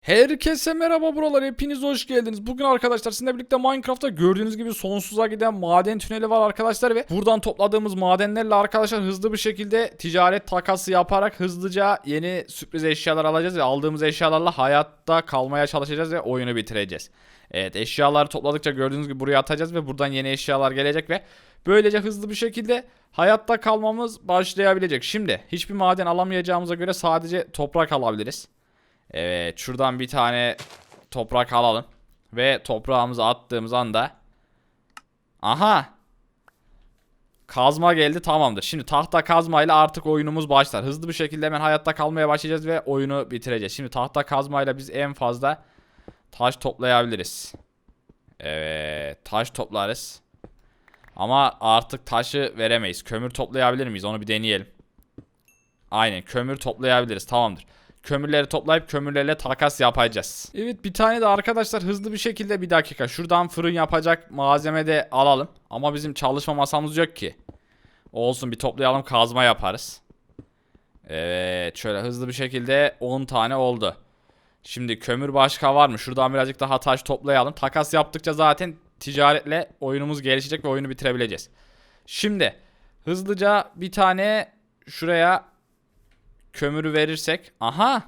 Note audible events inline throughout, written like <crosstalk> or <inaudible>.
Herkese merhaba buralar hepiniz hoş geldiniz. Bugün arkadaşlar sizinle birlikte Minecraft'ta gördüğünüz gibi sonsuza giden maden tüneli var arkadaşlar ve buradan topladığımız madenlerle arkadaşlar hızlı bir şekilde ticaret takası yaparak hızlıca yeni sürpriz eşyalar alacağız ve aldığımız eşyalarla hayatta kalmaya çalışacağız ve oyunu bitireceğiz. Evet eşyaları topladıkça gördüğünüz gibi buraya atacağız ve buradan yeni eşyalar gelecek ve böylece hızlı bir şekilde hayatta kalmamız başlayabilecek. Şimdi hiçbir maden alamayacağımıza göre sadece toprak alabiliriz. Evet şuradan bir tane toprak alalım. Ve toprağımızı attığımız anda. Aha. Kazma geldi tamamdır. Şimdi tahta kazmayla artık oyunumuz başlar. Hızlı bir şekilde hemen hayatta kalmaya başlayacağız ve oyunu bitireceğiz. Şimdi tahta kazmayla biz en fazla taş toplayabiliriz. Evet taş toplarız. Ama artık taşı veremeyiz. Kömür toplayabilir miyiz? Onu bir deneyelim. Aynen kömür toplayabiliriz tamamdır. Kömürleri toplayıp kömürlerle takas yapacağız. Evet bir tane de arkadaşlar hızlı bir şekilde bir dakika. Şuradan fırın yapacak malzeme de alalım. Ama bizim çalışma masamız yok ki. Olsun bir toplayalım kazma yaparız. Evet şöyle hızlı bir şekilde 10 tane oldu. Şimdi kömür başka var mı? Şuradan birazcık daha taş toplayalım. Takas yaptıkça zaten ticaretle oyunumuz gelişecek ve oyunu bitirebileceğiz. Şimdi hızlıca bir tane şuraya kömürü verirsek. Aha.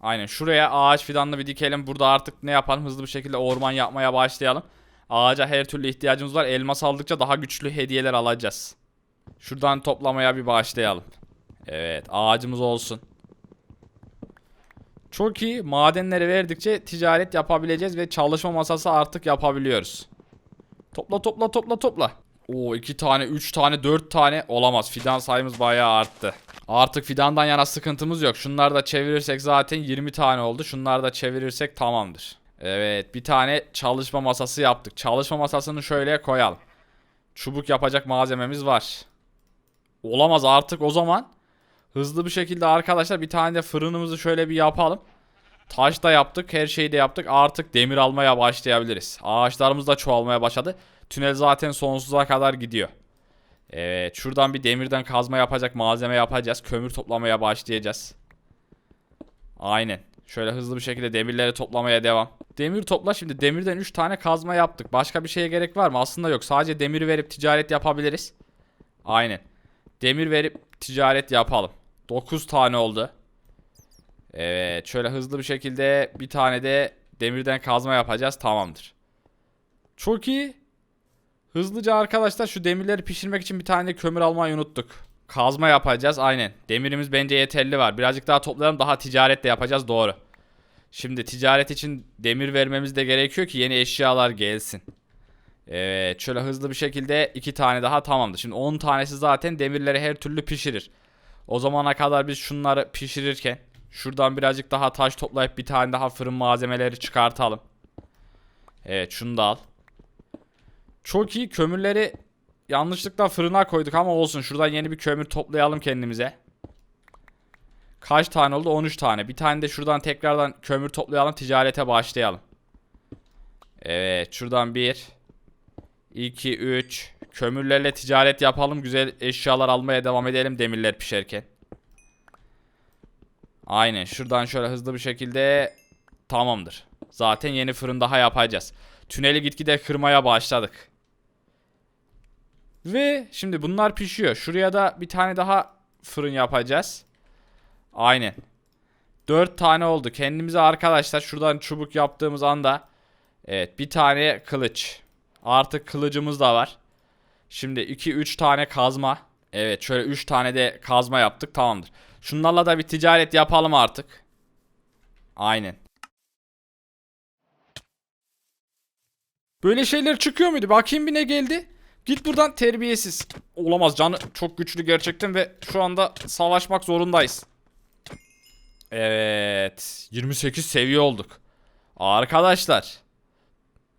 Aynen şuraya ağaç fidanlı bir dikelim. Burada artık ne yapalım? Hızlı bir şekilde orman yapmaya başlayalım. Ağaca her türlü ihtiyacımız var. Elmas aldıkça daha güçlü hediyeler alacağız. Şuradan toplamaya bir başlayalım. Evet ağacımız olsun. Çok iyi. Madenleri verdikçe ticaret yapabileceğiz ve çalışma masası artık yapabiliyoruz. Topla topla topla topla. Oo iki tane, üç tane, dört tane olamaz. Fidan sayımız bayağı arttı. Artık fidandan yana sıkıntımız yok. Şunları da çevirirsek zaten 20 tane oldu. Şunları da çevirirsek tamamdır. Evet bir tane çalışma masası yaptık. Çalışma masasını şöyle koyalım. Çubuk yapacak malzememiz var. Olamaz artık o zaman. Hızlı bir şekilde arkadaşlar bir tane de fırınımızı şöyle bir yapalım. Taş da yaptık, her şeyi de yaptık. Artık demir almaya başlayabiliriz. Ağaçlarımız da çoğalmaya başladı. Tünel zaten sonsuza kadar gidiyor. Evet şuradan bir demirden kazma yapacak malzeme yapacağız. Kömür toplamaya başlayacağız. Aynen. Şöyle hızlı bir şekilde demirleri toplamaya devam. Demir topla şimdi demirden 3 tane kazma yaptık. Başka bir şeye gerek var mı? Aslında yok. Sadece demiri verip ticaret yapabiliriz. Aynen. Demir verip ticaret yapalım. 9 tane oldu. Evet şöyle hızlı bir şekilde bir tane de demirden kazma yapacağız. Tamamdır. Çok iyi. Hızlıca arkadaşlar şu demirleri pişirmek için bir tane kömür almayı unuttuk. Kazma yapacağız aynen. Demirimiz bence yeterli var. Birazcık daha toplayalım daha ticaret de yapacağız doğru. Şimdi ticaret için demir vermemiz de gerekiyor ki yeni eşyalar gelsin. Evet şöyle hızlı bir şekilde iki tane daha tamamdır. Şimdi 10 tanesi zaten demirleri her türlü pişirir. O zamana kadar biz şunları pişirirken şuradan birazcık daha taş toplayıp bir tane daha fırın malzemeleri çıkartalım. Evet şunu da al. Çok iyi kömürleri yanlışlıkla fırına koyduk ama olsun. Şuradan yeni bir kömür toplayalım kendimize. Kaç tane oldu? 13 tane. Bir tane de şuradan tekrardan kömür toplayalım. Ticarete başlayalım. Evet. Şuradan 1 2 3 Kömürlerle ticaret yapalım. Güzel eşyalar almaya devam edelim demirler pişerken. Aynen. Şuradan şöyle hızlı bir şekilde tamamdır. Zaten yeni fırın daha yapacağız. Tüneli gitgide kırmaya başladık. Ve şimdi bunlar pişiyor. Şuraya da bir tane daha fırın yapacağız. Aynen. 4 tane oldu. Kendimize arkadaşlar şuradan çubuk yaptığımız anda evet bir tane kılıç. Artık kılıcımız da var. Şimdi 2-3 tane kazma. Evet şöyle 3 tane de kazma yaptık tamamdır. Şunlarla da bir ticaret yapalım artık. Aynen. Böyle şeyler çıkıyor muydu? Bakayım bir ne geldi. Git buradan terbiyesiz. Olamaz canı çok güçlü gerçekten ve şu anda savaşmak zorundayız. Evet. 28 seviye olduk. Arkadaşlar.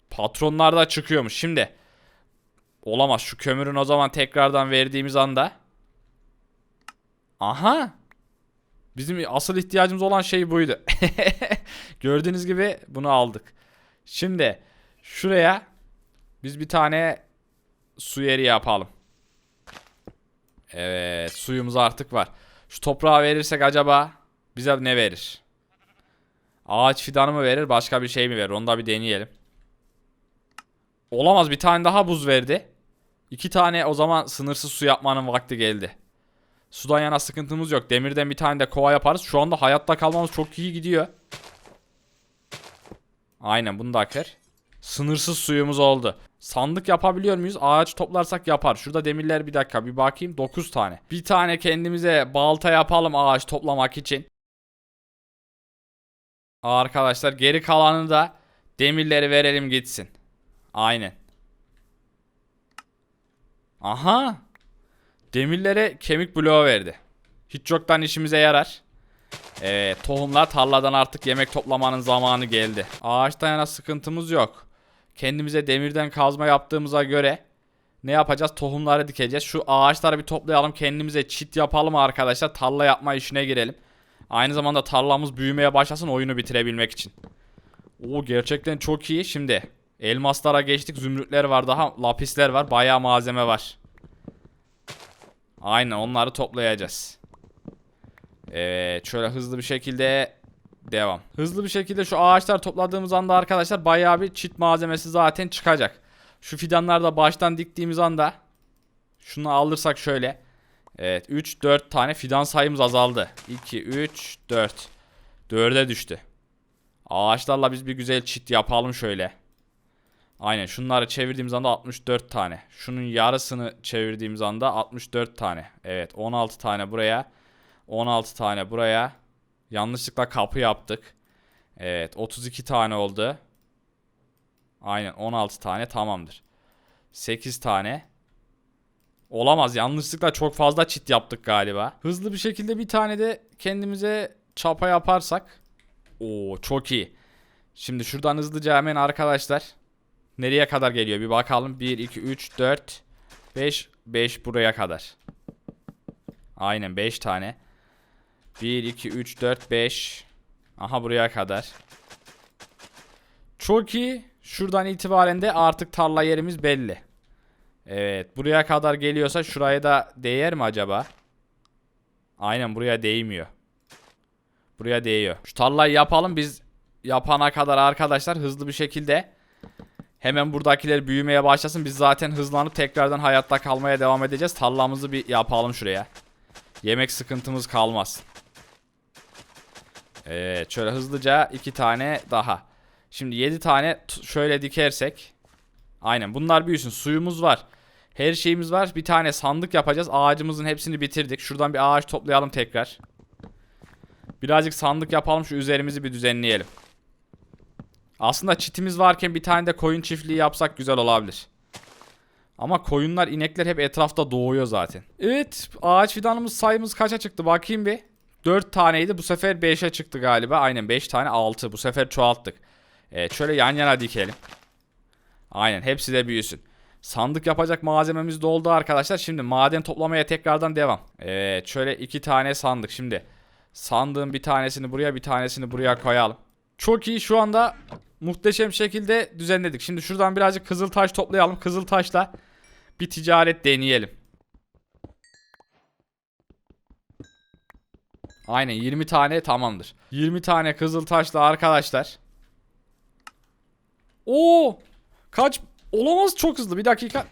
Patronlar da çıkıyormuş. Şimdi. Olamaz şu kömürün o zaman tekrardan verdiğimiz anda. Aha. Bizim asıl ihtiyacımız olan şey buydu. <laughs> Gördüğünüz gibi bunu aldık. Şimdi şuraya biz bir tane su yeri yapalım. Evet suyumuz artık var. Şu toprağı verirsek acaba bize ne verir? Ağaç fidanı mı verir başka bir şey mi verir onu da bir deneyelim. Olamaz bir tane daha buz verdi. İki tane o zaman sınırsız su yapmanın vakti geldi. Sudan yana sıkıntımız yok. Demirden bir tane de kova yaparız. Şu anda hayatta kalmamız çok iyi gidiyor. Aynen bunu da kır. Sınırsız suyumuz oldu. Sandık yapabiliyor muyuz? Ağaç toplarsak yapar. Şurada demirler bir dakika bir bakayım. 9 tane. Bir tane kendimize balta yapalım ağaç toplamak için. Arkadaşlar geri kalanını da demirleri verelim gitsin. Aynen. Aha. Demirlere kemik bloğu verdi. Hiç yoktan işimize yarar. Evet tohumlar tarladan artık yemek toplamanın zamanı geldi. Ağaçtan yana sıkıntımız yok. Kendimize demirden kazma yaptığımıza göre ne yapacağız? Tohumları dikeceğiz. Şu ağaçları bir toplayalım. Kendimize çit yapalım arkadaşlar. Tarla yapma işine girelim. Aynı zamanda tarlamız büyümeye başlasın oyunu bitirebilmek için. Oo gerçekten çok iyi. Şimdi elmaslara geçtik. Zümrütler var daha. Lapisler var. Bayağı malzeme var. Aynen onları toplayacağız. Evet şöyle hızlı bir şekilde devam. Hızlı bir şekilde şu ağaçlar topladığımız anda arkadaşlar bayağı bir çit malzemesi zaten çıkacak. Şu fidanları da baştan diktiğimiz anda şunu alırsak şöyle. Evet 3 4 tane fidan sayımız azaldı. 2 3 4. 4'e düştü. Ağaçlarla biz bir güzel çit yapalım şöyle. Aynen şunları çevirdiğimiz anda 64 tane. Şunun yarısını çevirdiğimiz anda 64 tane. Evet 16 tane buraya. 16 tane buraya. Yanlışlıkla kapı yaptık. Evet 32 tane oldu. Aynen 16 tane tamamdır. 8 tane. Olamaz yanlışlıkla çok fazla çit yaptık galiba. Hızlı bir şekilde bir tane de kendimize çapa yaparsak. Oo çok iyi. Şimdi şuradan hızlıca hemen arkadaşlar. Nereye kadar geliyor bir bakalım. 1, 2, 3, 4, 5, 5 buraya kadar. Aynen 5 tane. 1, 2, 3, 4, 5. Aha buraya kadar. Çok iyi. Şuradan itibaren de artık tarla yerimiz belli. Evet buraya kadar geliyorsa şuraya da değer mi acaba? Aynen buraya değmiyor. Buraya değiyor. Şu tarlayı yapalım biz yapana kadar arkadaşlar hızlı bir şekilde hemen buradakiler büyümeye başlasın. Biz zaten hızlanıp tekrardan hayatta kalmaya devam edeceğiz. Tarlamızı bir yapalım şuraya. Yemek sıkıntımız kalmaz. Evet şöyle hızlıca iki tane daha. Şimdi yedi tane şöyle dikersek. Aynen bunlar büyüsün. Suyumuz var. Her şeyimiz var. Bir tane sandık yapacağız. Ağacımızın hepsini bitirdik. Şuradan bir ağaç toplayalım tekrar. Birazcık sandık yapalım. Şu üzerimizi bir düzenleyelim. Aslında çitimiz varken bir tane de koyun çiftliği yapsak güzel olabilir. Ama koyunlar, inekler hep etrafta doğuyor zaten. Evet, ağaç fidanımız sayımız kaça çıktı bakayım bir. 4 taneydi. Bu sefer 5'e çıktı galiba. Aynen 5 tane 6. Bu sefer çoğalttık. Evet şöyle yan yana dikelim. Aynen hepsi de büyüsün. Sandık yapacak malzememiz doldu arkadaşlar. Şimdi maden toplamaya tekrardan devam. Evet şöyle iki tane sandık. Şimdi sandığın bir tanesini buraya bir tanesini buraya koyalım. Çok iyi şu anda muhteşem şekilde düzenledik. Şimdi şuradan birazcık kızıl taş toplayalım. Kızıl taşla bir ticaret deneyelim. Aynen 20 tane tamamdır. 20 tane kızıl taşla arkadaşlar. Oo! Kaç olamaz çok hızlı. Bir dakika.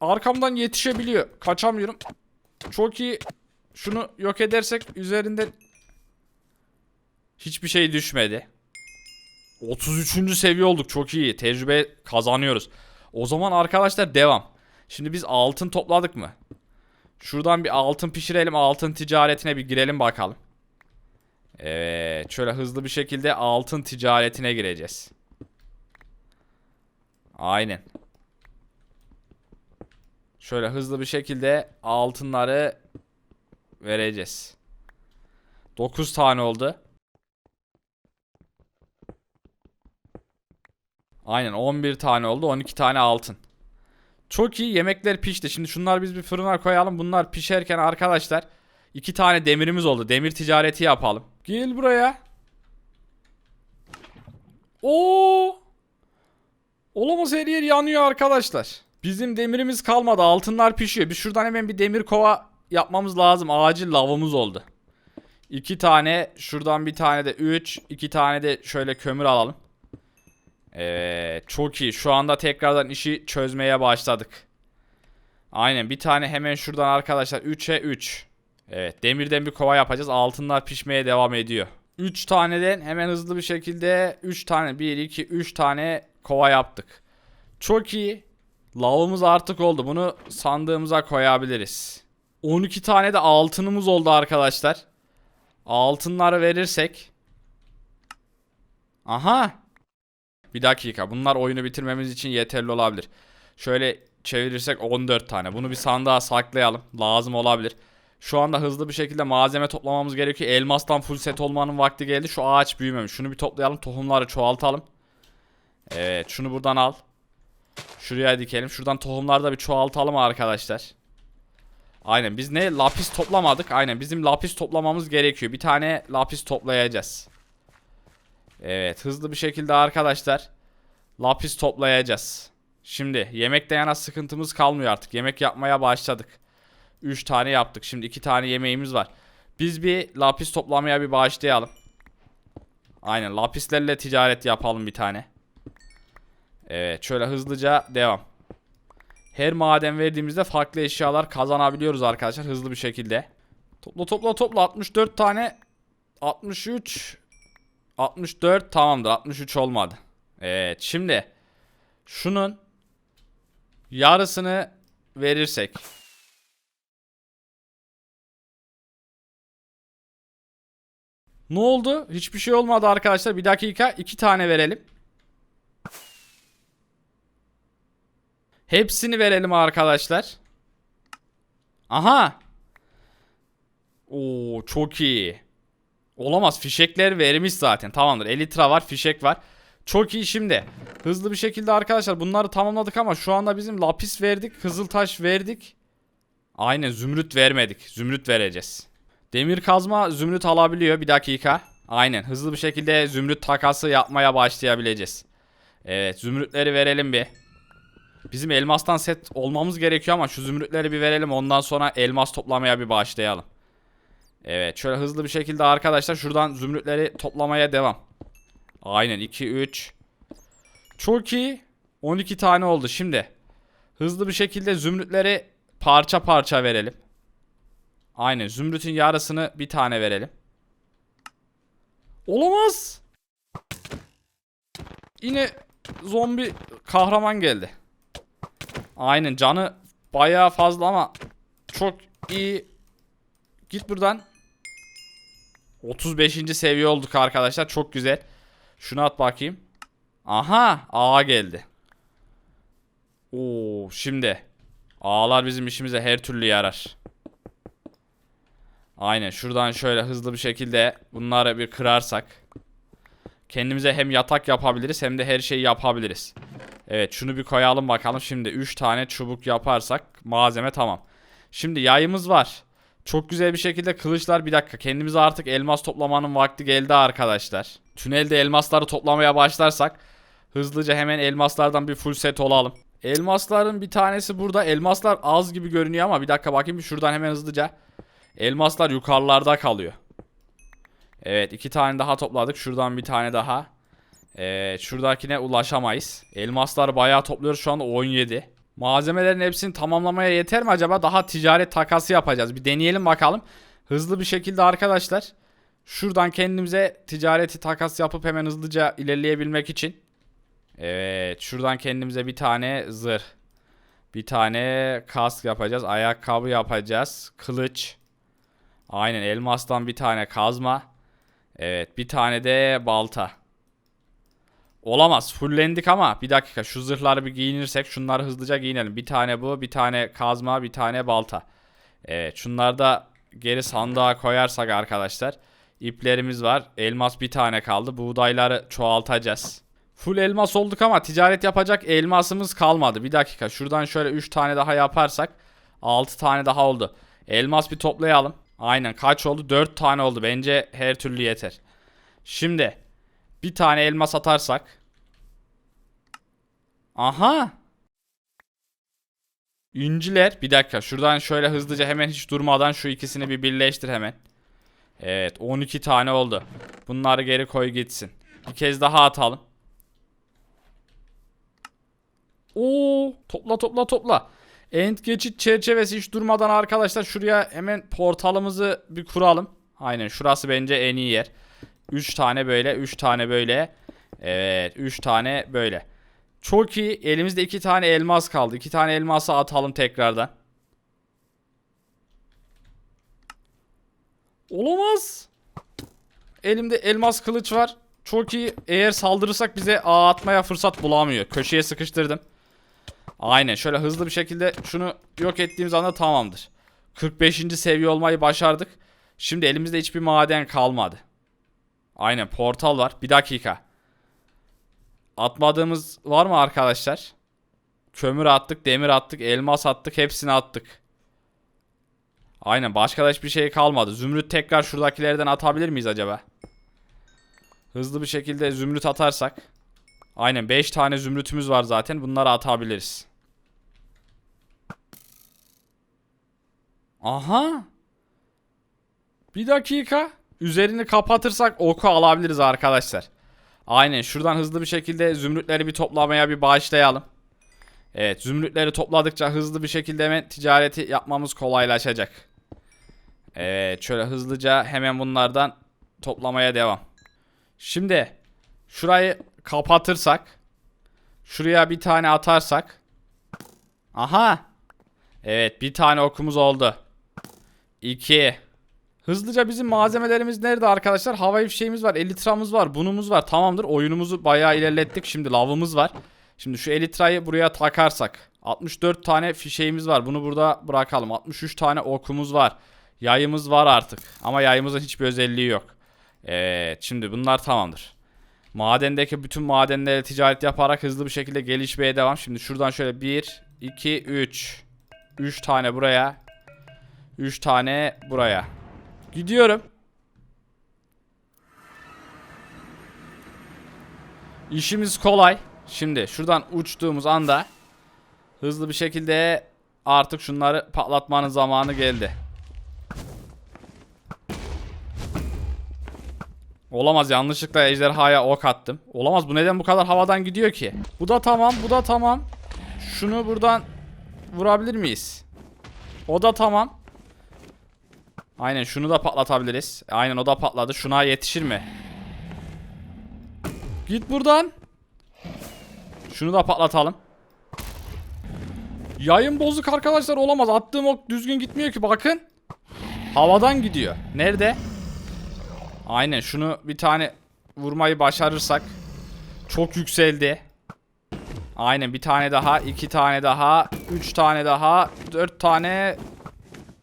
Arkamdan yetişebiliyor. Kaçamıyorum. Çok iyi. Şunu yok edersek üzerinden hiçbir şey düşmedi. 33. seviye olduk. Çok iyi. Tecrübe kazanıyoruz. O zaman arkadaşlar devam. Şimdi biz altın topladık mı? Şuradan bir altın pişirelim. Altın ticaretine bir girelim bakalım. Evet. Şöyle hızlı bir şekilde altın ticaretine gireceğiz. Aynen. Şöyle hızlı bir şekilde altınları vereceğiz. 9 tane oldu. Aynen 11 tane oldu. 12 tane altın. Çok iyi yemekler pişti. Şimdi şunları biz bir fırına koyalım. Bunlar pişerken arkadaşlar iki tane demirimiz oldu. Demir ticareti yapalım. Gel buraya. Oo! Olamaz her yer yanıyor arkadaşlar. Bizim demirimiz kalmadı. Altınlar pişiyor. Biz şuradan hemen bir demir kova yapmamız lazım. Acil lavımız oldu. 2 tane şuradan bir tane de 3. 2 tane de şöyle kömür alalım. Evet çok iyi. Şu anda tekrardan işi çözmeye başladık. Aynen bir tane hemen şuradan arkadaşlar 3'e 3. Evet demirden bir kova yapacağız. Altınlar pişmeye devam ediyor. 3 taneden hemen hızlı bir şekilde 3 tane 1 2 3 tane kova yaptık. Çok iyi. Lavımız artık oldu. Bunu sandığımıza koyabiliriz. 12 tane de altınımız oldu arkadaşlar. Altınları verirsek. Aha. Bir dakika. Bunlar oyunu bitirmemiz için yeterli olabilir. Şöyle çevirirsek 14 tane. Bunu bir sandığa saklayalım. Lazım olabilir. Şu anda hızlı bir şekilde malzeme toplamamız gerekiyor. Elmastan full set olmanın vakti geldi. Şu ağaç büyümemiş. Şunu bir toplayalım. Tohumları çoğaltalım. Evet. Şunu buradan al. Şuraya dikelim. Şuradan tohumları da bir çoğaltalım arkadaşlar. Aynen. Biz ne? Lapis toplamadık. Aynen. Bizim lapis toplamamız gerekiyor. Bir tane lapis toplayacağız. Evet. Hızlı bir şekilde arkadaşlar. Lapis toplayacağız. Şimdi yemekte yana sıkıntımız kalmıyor artık. Yemek yapmaya başladık. 3 tane yaptık. Şimdi 2 tane yemeğimiz var. Biz bir lapis toplamaya bir başlayalım. Aynen lapislerle ticaret yapalım bir tane. Evet şöyle hızlıca devam. Her maden verdiğimizde farklı eşyalar kazanabiliyoruz arkadaşlar hızlı bir şekilde. Topla topla topla 64 tane 63 64 tamamdır 63 olmadı. Evet şimdi şunun yarısını verirsek Ne oldu? Hiçbir şey olmadı arkadaşlar. Bir dakika. iki tane verelim. Hepsini verelim arkadaşlar. Aha. Oo çok iyi. Olamaz. Fişekler vermiş zaten. Tamamdır. Elitra var. Fişek var. Çok iyi şimdi. Hızlı bir şekilde arkadaşlar bunları tamamladık ama şu anda bizim lapis verdik. Kızıltaş verdik. Aynen zümrüt vermedik. Zümrüt vereceğiz. Demir kazma zümrüt alabiliyor. Bir dakika. Aynen hızlı bir şekilde zümrüt takası yapmaya başlayabileceğiz. Evet zümrütleri verelim bir. Bizim elmastan set olmamız gerekiyor ama şu zümrütleri bir verelim. Ondan sonra elmas toplamaya bir başlayalım. Evet şöyle hızlı bir şekilde arkadaşlar şuradan zümrütleri toplamaya devam. Aynen 2 3. Çok iyi. 12 tane oldu şimdi. Hızlı bir şekilde zümrütleri parça parça verelim. Aynen zümrütün yarısını bir tane verelim. Olamaz. Yine zombi kahraman geldi. Aynen canı bayağı fazla ama çok iyi. Git buradan. 35. seviye olduk arkadaşlar. Çok güzel. Şunu at bakayım. Aha A geldi. Oo şimdi. Ağlar bizim işimize her türlü yarar. Aynen şuradan şöyle hızlı bir şekilde bunları bir kırarsak. Kendimize hem yatak yapabiliriz hem de her şeyi yapabiliriz. Evet şunu bir koyalım bakalım. Şimdi 3 tane çubuk yaparsak malzeme tamam. Şimdi yayımız var. Çok güzel bir şekilde kılıçlar bir dakika. Kendimize artık elmas toplamanın vakti geldi arkadaşlar. Tünelde elmasları toplamaya başlarsak hızlıca hemen elmaslardan bir full set olalım. Elmasların bir tanesi burada. Elmaslar az gibi görünüyor ama bir dakika bakayım şuradan hemen hızlıca. Elmaslar yukarılarda kalıyor. Evet iki tane daha topladık. Şuradan bir tane daha. Evet şuradakine ulaşamayız. Elmaslar bayağı topluyoruz şu anda 17. Malzemelerin hepsini tamamlamaya yeter mi acaba? Daha ticaret takası yapacağız. Bir deneyelim bakalım. Hızlı bir şekilde arkadaşlar. Şuradan kendimize ticareti takas yapıp hemen hızlıca ilerleyebilmek için. Evet şuradan kendimize bir tane zırh. Bir tane kask yapacağız. Ayakkabı yapacağız. Kılıç. Aynen elmastan bir tane kazma. Evet bir tane de balta. Olamaz fullendik ama bir dakika şu zırhları bir giyinirsek şunları hızlıca giyinelim. Bir tane bu bir tane kazma bir tane balta. Evet şunları da geri sandığa koyarsak arkadaşlar. iplerimiz var. Elmas bir tane kaldı. Buğdayları çoğaltacağız. Full elmas olduk ama ticaret yapacak elmasımız kalmadı. Bir dakika şuradan şöyle 3 tane daha yaparsak 6 tane daha oldu. Elmas bir toplayalım. Aynen kaç oldu? 4 tane oldu. Bence her türlü yeter. Şimdi bir tane elmas atarsak. Aha. İnciler. Bir dakika şuradan şöyle hızlıca hemen hiç durmadan şu ikisini bir birleştir hemen. Evet 12 tane oldu. Bunları geri koy gitsin. Bir kez daha atalım. Oo, topla topla topla. End geçit çerçevesi hiç durmadan arkadaşlar şuraya hemen portalımızı bir kuralım. Aynen şurası bence en iyi yer. 3 tane böyle 3 tane böyle. Evet 3 tane böyle. Çok iyi. Elimizde 2 tane elmas kaldı. 2 tane elması atalım tekrardan. Olamaz. Elimde elmas kılıç var. Çok iyi. Eğer saldırırsak bize ağ atmaya fırsat bulamıyor. Köşeye sıkıştırdım. Aynen şöyle hızlı bir şekilde şunu yok ettiğimiz anda tamamdır. 45. seviye olmayı başardık. Şimdi elimizde hiçbir maden kalmadı. Aynen portal var. Bir dakika. Atmadığımız var mı arkadaşlar? Kömür attık, demir attık, elmas attık, hepsini attık. Aynen başka da hiçbir şey kalmadı. Zümrüt tekrar şuradakilerden atabilir miyiz acaba? Hızlı bir şekilde zümrüt atarsak. Aynen 5 tane zümrütümüz var zaten. Bunları atabiliriz. Aha. Bir dakika. Üzerini kapatırsak oku alabiliriz arkadaşlar. Aynen şuradan hızlı bir şekilde zümrütleri bir toplamaya bir başlayalım. Evet zümrütleri topladıkça hızlı bir şekilde hemen ticareti yapmamız kolaylaşacak. Evet şöyle hızlıca hemen bunlardan toplamaya devam. Şimdi şurayı kapatırsak şuraya bir tane atarsak aha evet bir tane okumuz oldu. 2 Hızlıca bizim malzemelerimiz nerede arkadaşlar? Havai fişeğimiz var, elitramız var, bunumuz var. Tamamdır. Oyunumuzu bayağı ilerlettik. Şimdi lavımız var. Şimdi şu elitrayı buraya takarsak 64 tane fişeğimiz var. Bunu burada bırakalım. 63 tane okumuz var. Yayımız var artık. Ama yayımızın hiçbir özelliği yok. Evet, şimdi bunlar tamamdır. Madendeki bütün madenlere ticaret yaparak hızlı bir şekilde gelişmeye devam. Şimdi şuradan şöyle 1, 2, 3. 3 tane buraya. 3 tane buraya. Gidiyorum. İşimiz kolay. Şimdi şuradan uçtuğumuz anda hızlı bir şekilde artık şunları patlatmanın zamanı geldi. Olamaz yanlışlıkla ejderhaya ok attım. Olamaz bu neden bu kadar havadan gidiyor ki? Bu da tamam bu da tamam. Şunu buradan vurabilir miyiz? O da tamam. Aynen şunu da patlatabiliriz. Aynen o da patladı. Şuna yetişir mi? Git buradan. Şunu da patlatalım. Yayın bozuk arkadaşlar olamaz. Attığım ok düzgün gitmiyor ki bakın. Havadan gidiyor. Nerede? Aynen şunu bir tane vurmayı başarırsak. Çok yükseldi. Aynen bir tane daha, iki tane daha, üç tane daha, dört tane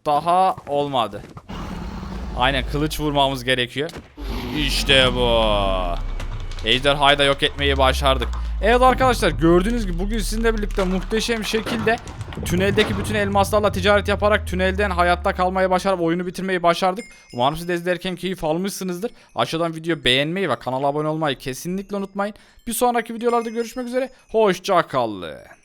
daha olmadı. Aynen kılıç vurmamız gerekiyor. İşte bu. Ejderhayı da yok etmeyi başardık. Evet arkadaşlar gördüğünüz gibi bugün sizinle birlikte muhteşem şekilde tüneldeki bütün elmaslarla ticaret yaparak tünelden hayatta kalmayı başarıp oyunu bitirmeyi başardık. Umarım siz de izlerken keyif almışsınızdır. Aşağıdan video beğenmeyi ve kanala abone olmayı kesinlikle unutmayın. Bir sonraki videolarda görüşmek üzere. Hoşça kalın.